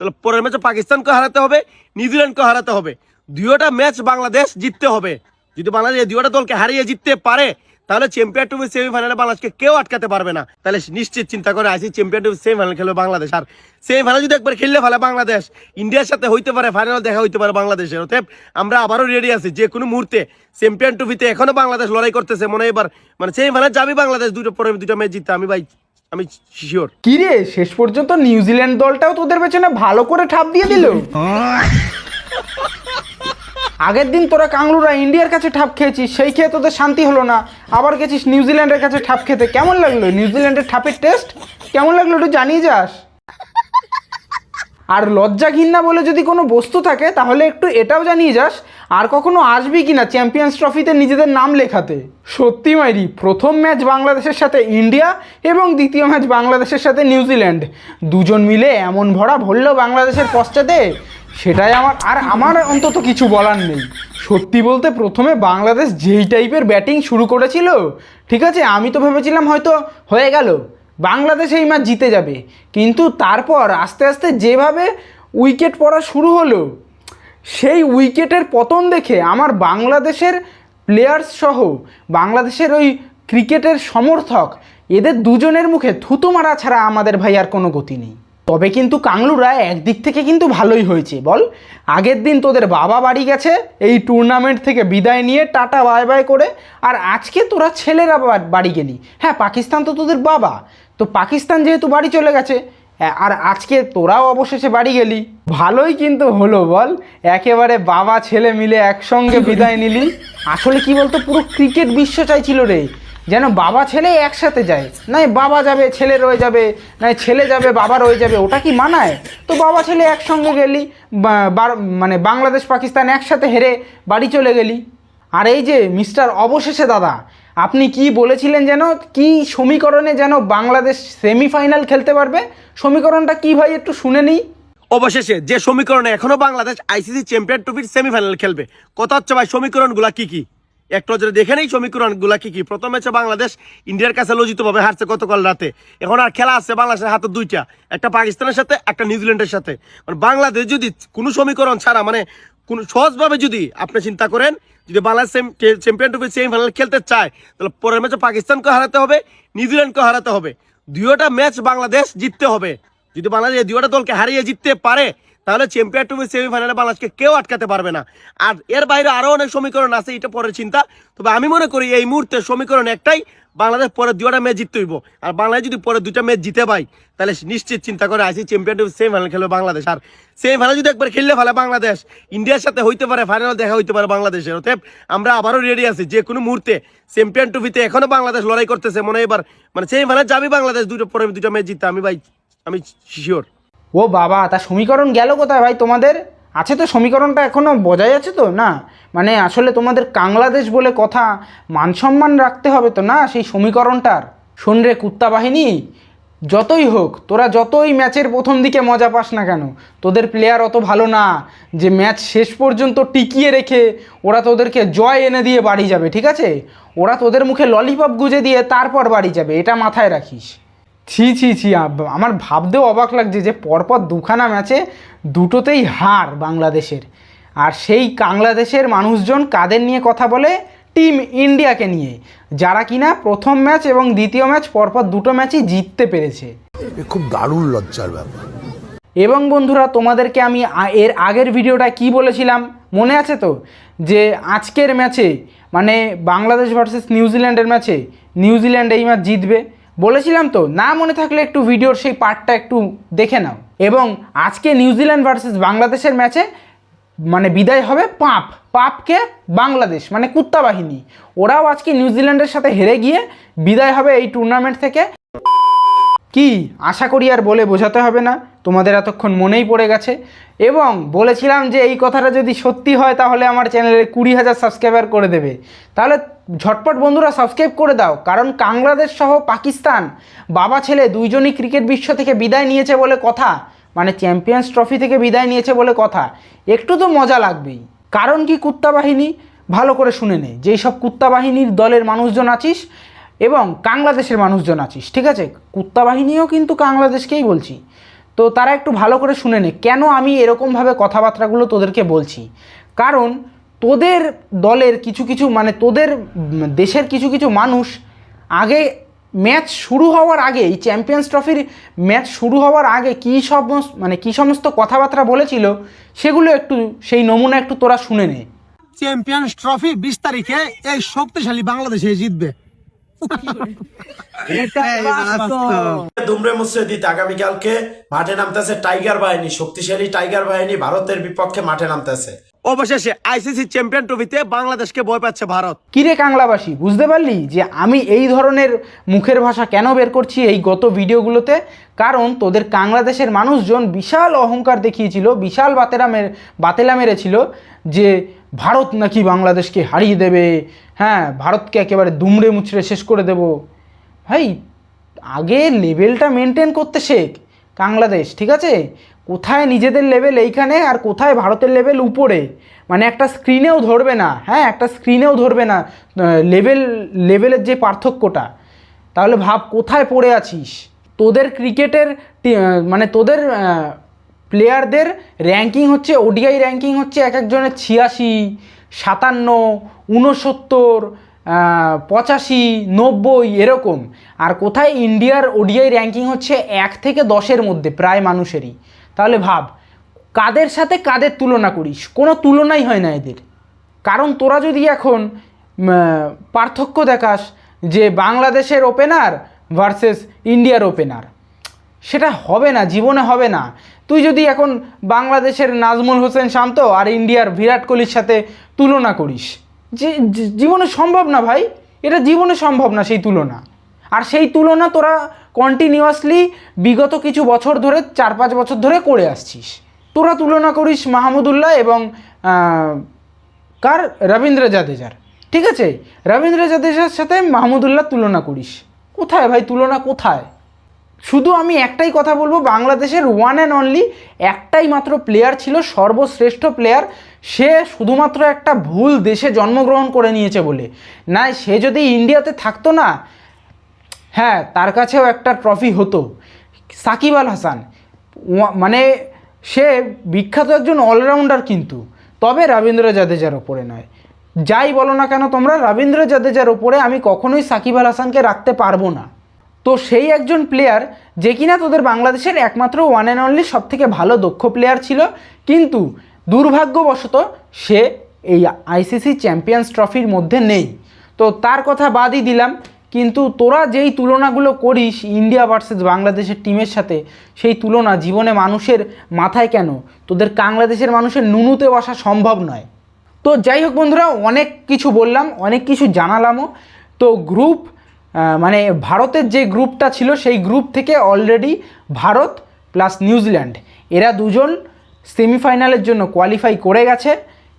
তাহলে পরের ম্যাচে পাকিস্তানকে হারাতে হবে, নিউজিল্যান্ডকে হারাতে হবে। দুইটা ম্যাচ বাংলাদেশ জিততে হবে। যদি বাংলাদেশ দুইটা দলকে হারিয়ে জিততে পারে, তাহলে চ্যাম্পিয়ন ট্রফি সেমিফাইনালে বাংলাদেশকে কেউ আটকাতে পারবে না। তাহলে নিশ্চিত চিন্তা করে আসি চ্যাম্পিয়ন ট্রফি সেমিফাইনাল খেলবে বাংলাদেশ। আর সেমিফাইনাল যদি একবার খেললে ফেলে বাংলাদেশ। ইন্ডিয়ার সাথে হইতে পারে ফাইনাল দেখা হইতে পারে বাংলাদেশের। অতএব আমরা আবারও রেডি আছি, যে কোনো মুহূর্তে চ্যাম্পিয়ন ট্রফিতে এখনও বাংলাদেশ লড়াই করতেছে, মনে এবার মানে সেমিফাইনাল যাবে বাংলাদেশ, দুটো পরে দুটো ম্যাচ জিততে। আমি ভাই আমি শিওর কি রে শেষ পর্যন্ত নিউজিল্যান্ড দলটাও তোদের পেছনে ভালো করে ঠাপ দিয়ে দিল? আগের দিন তোরা কাংলুরা ইন্ডিয়ার কাছে ঠাপ খেয়েছিস, সেই খেয়ে তোদের শান্তি হলো না। আবার গেছিস নিউজিল্যান্ডের কাছে ঠাপ খেতে। কেমন লাগল নিউজিল্যান্ডের ঠাপের টেস্ট? কেমন লাগল একটু জানিয়ে যাস। আর লজ্জা ঘিন্না বলে যদি কোনো বস্তু থাকে, তাহলে একটু এটাও জানিয়ে যাস। আর কখনো আসবি কিনা চ্যাম্পিয়ন্স ট্রফিতে নিজেদের নাম লেখাতে? সত্যি মাইরি, প্রথম ম্যাচ বাংলাদেশের সাথে ইন্ডিয়া এবং দ্বিতীয় ম্যাচ বাংলাদেশের সাথে নিউজিল্যান্ড দুজন মিলে এমন ভরা ভরল বাংলাদেশের পশ্চাতে? সেটাই আমার, আর আমার অন্তত কিছু বলার নেই। সত্যি বলতে প্রথমে বাংলাদেশ যেই টাইপের ব্যাটিং শুরু করেছিল, ঠিক আছে, আমি তো ভেবেছিলাম হয়তো হয়ে গেল, বাংলাদেশ এই ম্যাচ জিতে যাবে। কিন্তু তারপর আস্তে আস্তে যেভাবে উইকেট পড়া শুরু হলো সেই উইকেটের পতন দেখে আমার বাংলাদেশের প্লেয়ার্স সহ বাংলাদেশের ওই ক্রিকেটের সমর্থক, এদের দুজনের মুখে থুতু মারা ছাড়া আমাদের ভাই আর কোনো গতি নেই। তবে কিন্তু কাংলুরা একদিক থেকে কিন্তু ভালোই হয়েছে, বল। আগের দিন তোদের বাবা বাড়ি গেছে, এই টুর্নামেন্ট থেকে বিদায় নিয়ে টাটা বাই বাই করে, আর আজকে তোরা ছেলেরা বাড়ি গেলি। হ্যাঁ পাকিস্তান তো তোদের বাবা। তো পাকিস্তান যেহেতু বাড়ি চলে গেছে আর আজকে তোরাও অবশেষে বাড়ি গেলি। ভালোই কিন্তু হলো বল, একেবারে বাবা ছেলে মিলে একসঙ্গে বিদায় নিলি। আসলে কি বলতো, পুরো ক্রিকেট বিশ্ব চাইছিল রে, যেন বাবা ছেলে একসাথে যায়। নাই বাবা যাবে, ছেলে রয়ে যাবে, নাই ছেলে যাবে, বাবা রয়ে যাবে, ওটা কি মানায়? তো বাবা ছেলে একসঙ্গে গেলি মানে বাংলাদেশ, পাকিস্তান একসাথে হেরে বাড়ি চলে গেলি। আর এই যে মিস্টার অবশেষে দাদা আপনি কি বলেছিলেন যেন, কি সমীকরণে যেন বাংলাদেশ সেমিফাইনাল খেলতে পারবে? সমীকরণটা কি ভাই, একটু শুনে নিই। অবশেষে যে সমীকরণে এখনও বাংলাদেশ আইসিসি চ্যাম্পিয়ন ট্রফির সেমিফাইনাল খেলবে, কথা হচ্ছে ভাই সমীকরণগুলা কি কি? এক নজরে দেখে নেই সমীকরণগুলা কি কি? প্রথম ম্যাচে বাংলাদেশ ইন্ডিয়ার কাছে লজ্জিতভাবে হারছে গতকাল রাতে। এখন আর খেলা আছে বাংলাদেশের হাতে দুইটা, একটা পাকিস্তানের সাথে, একটা নিউজিল্যান্ডের সাথে। মানে বাংলাদেশ যদি কোনো সমীকরণ ছাড়া মানে কোন সহজভাবে যদি আপনি চিন্তা করেন যদি বাংলাদেশ চ্যাম্পিয়ন ট্রফি সেমিফাইনাল খেলতে চায়, তাহলে পরের ম্যাচে পাকিস্তানকে হারাতে হবে নিউজিল্যান্ডকে হারাতে হবে। দুইটা ম্যাচ বাংলাদেশ জিততে হবে। যদি বাংলাদেশ দুইটা দলকে হারিয়ে জিততে পারে তাহলে চ্যাম্পিয়ন ট্রফি সেমিফাইনালে বাংলাদেশকে কেউ আটকাতে পারবে না। আর এর বাইরে আরও অনেক সমীকরণ আছে, এটা পরের চিন্তা। তবে আমি মনে করি এই মুহূর্তে সমীকরণ একটাই, বাংলাদেশ পরে দুটা ম্যাচ জিততে হইব। আর বাংলাদেশ যদি পরে দুটা ম্যাচ জিতে পাই তাহলে নিশ্চিত চিন্তা করে আসি চ্যাম্পিয়ন ট্রফি সেমিফাইনাল খেলবে বাংলাদেশ। আর সেমিফাইনাল যদি একবার খেললে ফেলে বাংলাদেশ, ইন্ডিয়ার সাথে হইতে পারে ফাইনাল দেখা হইতে পারে বাংলাদেশের। অতএব আমরা আবারও রেডি আছি, যে কোনো মুহূর্তে চ্যাম্পিয়ন ট্রফিতে এখনও বাংলাদেশ লড়াই করতেছে, মনে হয় এবার মানে সেমিফাইনাল যাবি বাংলাদেশ দুটো পরে দুটো ম্যাচ জিততে। আমি ভাই, আমি শিওর ও বাবা, তা সমীকরণ গেল কোথায় ভাই তোমাদের? আছে তো সমীকরণটা এখনও বজায় আছে তো? না? মানে আসলে তোমাদের বাংলাদেশ বলে কথা, মান সম্মান রাখতে হবে তো না সেই সমীকরণটার? শোন রে কুত্তা বাহিনী, যতই হোক, তোরা যতই ম্যাচের প্রথম দিকে মজা পাস না কেন, তোদের প্লেয়ার অত ভালো না, যে ম্যাচ শেষ পর্যন্ত টিকিয়ে রেখে ওরা তোদেরকে জয় এনে দিয়ে বাড়ি যাবে, ঠিক আছে? ওরা তোদের মুখে ললিপপ গুজে দিয়ে তারপর বাড়ি যাবে, এটা মাথায় রাখিস। ছি ছি ছি আমার ভাবতেও অবাক লাগছে যে পরপর দুখানা ম্যাচে দুটোতেই হার বাংলাদেশের। আর সেই বাংলাদেশের মানুষজন কাদের নিয়ে কথা বলে? টিম ইন্ডিয়াকে নিয়ে। যারা কিনা প্রথম ম্যাচ এবং দ্বিতীয় ম্যাচ পরপর দুটো ম্যাচই জিততে পেরেছে। খুব দারুণ লজ্জার ব্যাপার। এবং বন্ধুরা তোমাদেরকে আমি এর আগের ভিডিওটা কি বলেছিলাম? মনে আছে তো? যে আজকের ম্যাচে মানে বাংলাদেশ ভার্সেস নিউজিল্যান্ডের ম্যাচে নিউজিল্যান্ড এই ম্যাচ জিতবে। বলেছিলাম তো, না মনে থাকলে একটু ভিডিওর সেই পার্টটা একটু দেখে নাও। এবং আজকে নিউজিল্যান্ড ভার্সেস বাংলাদেশের ম্যাচে মানে বিদায় হবে পাপ, পাপকে বাংলাদেশ মানে কুত্তা বাহিনী। ওরাও আজকে নিউজিল্যান্ডের সাথে হেরে গিয়ে বিদায় হবে এই টুর্নামেন্ট থেকে। কি? আশা করি আর বলে বোঝাতে হবে না। তোমাদের এতক্ষণ মনেই পড়ে গেছে। এবং বলেছিলাম যে এই কথাটা যদি সত্যি হয়, তাহলে আমার চ্যানেলে কুড়ি হাজার সাবস্ক্রাইবার করে দেবে। তাহলে ঝটপট বন্ধুরা সাবস্ক্রাইব করে দাও, কারণ বাংলাদেশ সহ পাকিস্তান বাবা ছেলে দুইজনই ক্রিকেট বিশ্ব থেকে বিদায় নিয়েছে বলে কথা মানে চ্যাম্পিয়ন্স ট্রফি থেকে বিদায় নিয়েছে বলে কথা। একটু তো মজা লাগবেই। কারণ কি কুত্তা বাহিনী? ভালো করে শুনে নে, যেই সব কুত্তা বাহিনীর দলের মানুষজন আছিস এবং বাংলাদেশের মানুষজন আছিস, ঠিক আছে? কুত্তা বাহিনীও কিন্তু বাংলাদেশকেই বলছি। তো তারা একটু ভালো করে শুনে নে, কেন আমি এরকমভাবে কথাবার্তাগুলো তোদেরকে বলছি? কারণ তোদের দলের কিছু কিছু মানে তোদের দেশের কিছু কিছু মানুষ আগে ম্যাচ শুরু হওয়ার আগেই চ্যাম্পিয়ন্স ট্রফির ম্যাচ শুরু হওয়ার আগে কী সমস্ত মানে কী সমস্ত কথাবার্তা বলেছিল, সেগুলো একটু, সেই নমুনা একটু তোরা শুনে নে। চ্যাম্পিয়ন্স ট্রফি বিশ তারিখে এই শক্তিশালী বাংলাদেশে জিতবে। দুমরে মুসজিদ আগামীকালকে মাঠে নামতেছে টাইগার বাহিনী শক্তিশালী টাইগার বাহিনী ভারতের বিপক্ষে মাঠে নামতেছে। অবশেষে আইসিসি চ্যাম্পিয়ন ট্রফিতে বাংলাদেশকে ভয় পাচ্ছে ভারত। কিরে কাংলাবাসী বুঝতে পারলি যে আমি এই ধরনের মুখের ভাষা কেন বের করছি এই গত ভিডিওগুলোতে? কারণ তোদের বাংলাদেশের মানুষজন বিশাল অহংকার দেখিয়েছিল বিশাল বাতেরা মেরে বাতেলা মেরেছিল যে ভারত নাকি বাংলাদেশকে হারিয়ে দেবে। হ্যাঁ ভারতকে একেবারে দুমড়ে মুচড়ে শেষ করে দেব। ভাই, আগে লেভেলটা মেনটেন করতে শেখ। বাংলাদেশ, ঠিক আছে? কোথায় নিজেদের লেভেল এইখানে আর কোথায় ভারতের লেভেল উপরে? মানে একটা স্ক্রিনেও ধরবে না। হ্যাঁ একটা স্ক্রিনেও ধরবে না লেভেল, লেভেলের যে পার্থক্যটা। তাহলে ভাব, কোথায় পড়ে আছিস? তোদের ক্রিকেটের মানে তোদের প্লেয়ারদের র্যাঙ্কিং হচ্ছে ওডিআই র্যাঙ্কিং হচ্ছে এক একজনের ছিয়াশি। সাতান্ন উনসত্তর আহ, পঁচাশি নব্বই এরকম। আর কোথায় ইন্ডিয়ার ওডিআই র্যাঙ্কিং হচ্ছে এক থেকে দশের মধ্যে প্রায় মানুষেরই। তাহলে ভাব কাদের সাথে কাদের তুলনা করিস? কোনো তুলনাই হয় না এদের। কারণ তোরা যদি এখন পার্থক্য দেখাস যে বাংলাদেশের ওপেনার ভার্সেস ইন্ডিয়ার ওপেনার সেটা হবে না জীবনে হবে না। তুই যদি এখন বাংলাদেশের নাজমুল হোসেন শান্ত আর ইন্ডিয়ার বিরাট কোহলির সাথে তুলনা করিস। যে জীবনে সম্ভব না ভাই, এটা জীবনে সম্ভব না সেই তুলনা। আর সেই তুলনা তোরা কন্টিনিউয়াসলি বিগত কিছু বছর ধরে, চার পাঁচ বছর ধরে করে আসছিস। তোরা তুলনা করিস মাহমুদুল্লাহ এবং কার? রবীন্দ্র জাদেজার। ঠিক আছে? রবীন্দ্র জাদেজার সাথে মাহমুদুল্লাহ তুলনা করিস। কোথায় ভাই? তুলনা কোথায়? শুধু আমি একটাই কথা বলব, বাংলাদেশের ওয়ান অ্যান্ড অনলি একটাই মাত্র প্লেয়ার ছিল, সর্বশ্রেষ্ঠ প্লেয়ার সে শুধুমাত্র একটা ভুল দেশে জন্মগ্রহণ করে নিয়েছে বলে। না, সে যদি ইন্ডিয়াতে থাকতো না হ্যাঁ তার কাছেও একটা ট্রফি হতো। সাকিব আল হাসান মানে সে বিখ্যাত একজন অলরাউন্ডার কিন্তু। তবে রবীন্দ্র জাদেজার ওপরে নয়। যাই বলো না কেন তোমরা, রবীন্দ্র জাদেজার ওপরে আমি কখনোই সাকিব আল হাসানকে রাখতে পারব না। তো সেই একজন প্লেয়ার যে কিনা তোদের বাংলাদেশের একমাত্র ওয়ান অ্যান্ড অনলি সব থেকে ভালো দক্ষ প্লেয়ার ছিল, কিন্তু দুর্ভাগ্যবশত সে এই আইসিসি চ্যাম্পিয়ন্স ট্রফির মধ্যে নেই। তো তার কথা বাদই দিলাম, কিন্তু তোরা যেই তুলনাগুলো করিস ইন্ডিয়া ভার্সেস বাংলাদেশের টিমের সাথে, সেই তুলনা জীবনে মানুষের মাথায় কেন? তোদের বাংলাদেশের মানুষের নুনুতে বসা সম্ভব নয়। তো যাই হোক বন্ধুরা, অনেক কিছু বললাম, অনেক কিছু জানালামও। তো গ্রুপ মানে ভারতের যে গ্রুপটা ছিল, সেই গ্রুপ থেকে অলরেডি ভারত প্লাস নিউজিল্যান্ড এরা দুজন সেমিফাইনালের জন্য কোয়ালিফাই করে গেছে।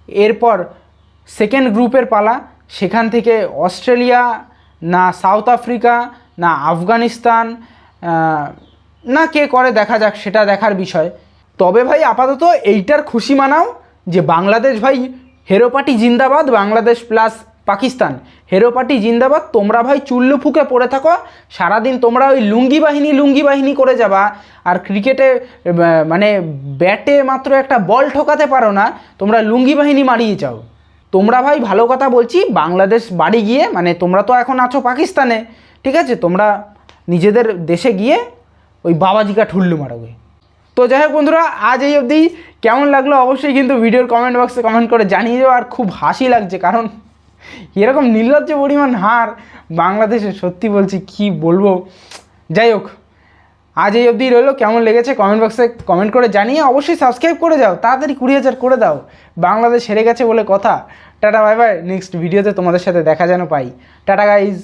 এরপর সেকেন্ড গ্রুপের পালা, সেখান থেকে অস্ট্রেলিয়া, না সাউথ আফ্রিকা না আফগানিস্তান না কে করে, দেখা যাক, সেটা দেখার বিষয়। তবে ভাই, আপাতত এইটার খুশি মানাও যে বাংলাদেশ ভাই, হেরোপাটি জিন্দাবাদ, বাংলাদেশ প্লাস পাকিস্তান। হেরোপাটি জিন্দাবাদ, তোমরা ভাই চুল্লু ফুকে পড়ে থাকো, সারাদিন তোমরা ওই লুঙ্গি বাহিনী লুঙ্গি বাহিনী করে যাবা। আর ক্রিকেটে মানে ব্যাটে মাত্র একটা বল ঠোকাতে পারো না, তোমরা লুঙ্গি বাহিনী মারিয়ে যাও। তোমরা ভাই ভালো কথা বলছি, বাংলাদেশ বাড়ি গিয়ে মানে তোমরা তো এখন আছো পাকিস্তানে, ঠিক আছে? তোমরা নিজেদের দেশে গিয়ে ওই বাবাজিকা ঠুল্লু মারোগে তো যাই হোক বন্ধুরা, আজ এই অবধি। কেমন লাগল অবশ্যই কিন্তু ভিডিওর কমেন্ট বক্সে কমেন্ট করে জানিয়ে দেবো আর খুব হাসি লাগছে, কারণ এরকম নির্লজ্জ পরিমাণ হার বাংলাদেশে সত্যি বলছি, কি বলব? যাই হোক, আজ এই অবধি রইল। কেমন লেগেছে কমেন্ট বক্সে কমেন্ট করে জানিয়ে অবশ্যই সাবস্ক্রাইব করে যাও। তাড়াতাড়ি কুড়ি হাজার করে দাও। বাংলাদেশ হেরে গেছে বলে কথা। টাটা বাই বাই নেক্সট ভিডিওতে তোমাদের সাথে দেখা যেন পাই। Tata guys